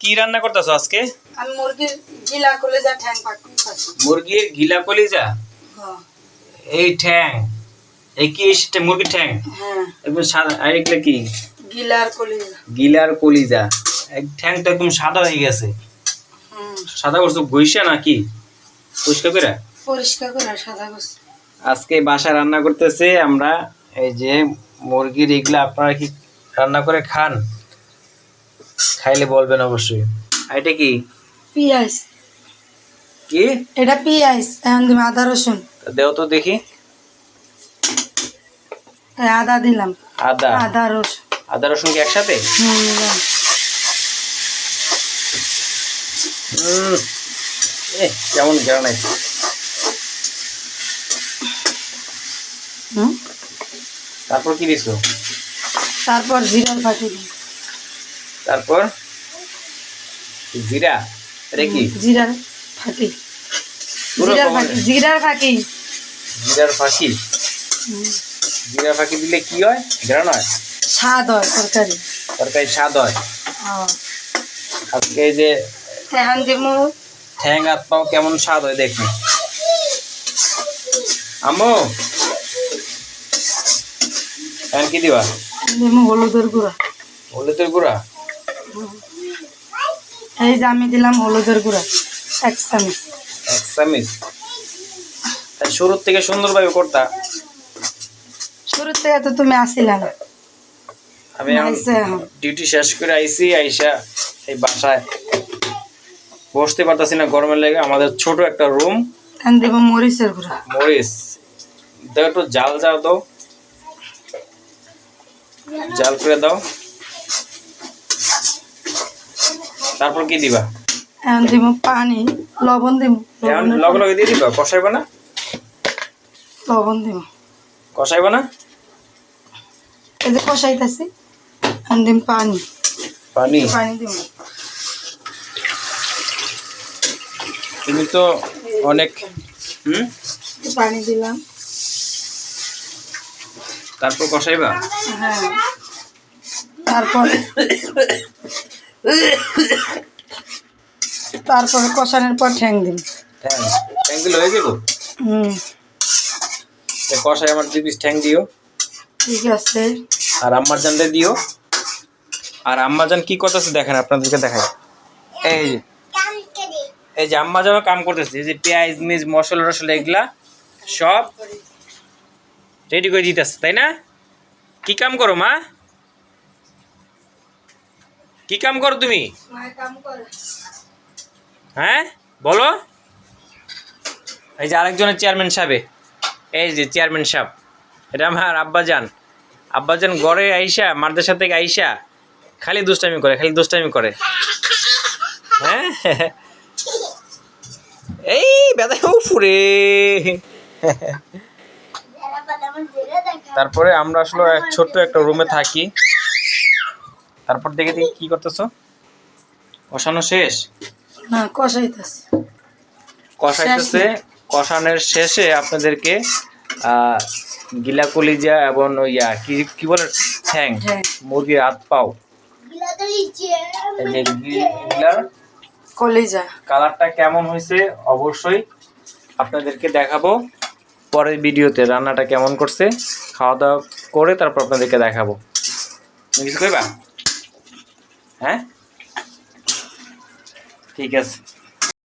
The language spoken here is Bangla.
কি রান্না করতেছো আজকে? আমি মুরগির গিলা কলেজা ঠ্যাং মুরগির গিলা কলিজা? হ্যাঁ। এই ঠ্যাং। এই কি মুরগির ঠ্যাং? হ্যাঁ। একদম সাদা আর কি? গিলার কলেজা। গিলার কলিজা। এক ঠ্যাং তো একদম সাদা হয়ে গেছে। সাদা করছ? ঘইসা নাকি? পরিষ্কার করে? পরিষ্কার করে সাদা করছি। আজকে বাসা রান্না করতেছে আমরা। এই যে মুরগির এগুলো আপনারা কি রান্না করে খান? খাইলে বলবেন অবশ্যই। এটা কি? পিঁয়াজ। কি? এটা পিঁয়াজ এখন দিলাম আদা রসুন। দেও তো দেখি। এই আদা দিলাম। আদা। আদা রসুন আদা রসুন কি একসাথে? হুম এ কেমন হুম? তারপর কি দিছো? তারপর জিরার ফাঁকি দিই তারপর জিরা এটা কি? জিরার ফাঁকি। জিরার ফাঁকি জিরার ফাঁকি। জিরার ফাঁকি? জিরা ফাঁকি দিলে কি হয়? ঘেরা নয়? স্বাদ হয় তরকারি। তরকারি স্বাদ হয়। হ্যাঁ। আজকে যে এখন দিব ঠ্যাং হাত পাও কেমন স্বাদ হয় দেখি আম্মু এখন কি দিবা? দিব হলুদের গুঁড়া। হলুদের গুঁড়া? এই যে আমি দিলাম হলুদের গুঁড়া এক চামচ। এক চামিচ? তাই শুরুর থেকে সুন্দরভাবে করতা। শুরু থেকে তো তুমি আসিলা না। আমি ডিউটি শেষ করে আইসি আইসা এই বাসায়। বসতে পারতাছি না গরমের লেগে আমাদের ছোট একটা রুম দিব মরিচের গুঁড়া। মরিচ। দাও একটু জাল জাল দাও। জাল করে দাও। তারপর কি দিবা? এখন দিব পানি লবণ দিব এখন লগে দিয়ে দিবা? কষাইবা না? লবণ দিব। কষাইবা না? এই যে কষাইতেছি এখন দিম পানি। পানি? পানি দিব। তুমি তো অনেক হুম? পানি দিলাম। তারপর কষাইবা? হ্যাঁ। তারপরে তারপরে কষানোর পর ঠ্যাং দিন। ঠ্যাং। ঠ্যাং দিলে হয়ে যাব? হুম। এ কষাই আমার দুই পিস ঠ্যাং দিও। ঠিক আছে। আর আম্মার জানটা দিও। আর আম্মা জান কি করতেছে দেখেন আপনাদেরকে দেখাই। এই যে। এই যে আম্মা জানও কাম করতেছে। এই যে পেঁয়াজ মিজ মশলা টসলা এগুলা সব রেডি করে দিতেছে তাই না? কি কাম করো মা? কি কাম করো তুমি? হ্যাঁ? বলো। এই যে আরেকজনের চেয়ারম্যান সাহেব এই যে চেয়ারম্যান সাহেব। এটা আমার আব্বাজান। আব্বাজান গড়ে আইসা মাদ্রাসা থেকে আইসা খালি দুষ্টামি করে খালি দুষ্টামি করে। হ্যাঁ? এই বেদায় ফুরে তারপরে আমরা আসলে এক ছোট্ট একটা রুমে থাকি। তারপর দেখে দেখি কি করতেছো? কষানো শেষ? না কষাইতেছি। কষাইতেছে কষানোর শেষে আপনাদেরকে গিলা কলিজা এবং ওই ইয়া, কি কি বলে? ঠ্যাং। মুরগির হাত পাও। গিলার কলিজা। কালারটা কেমন হয়েছে অবশ্যই আপনাদেরকে দেখাবো। পরের ভিডিওতে রান্নাটা কেমন করছে খাওয়া দাওয়া করে তারপর আপনাদেরকে দেখাবো। কিছু কইবা হ্যাঁ ঠিক আছে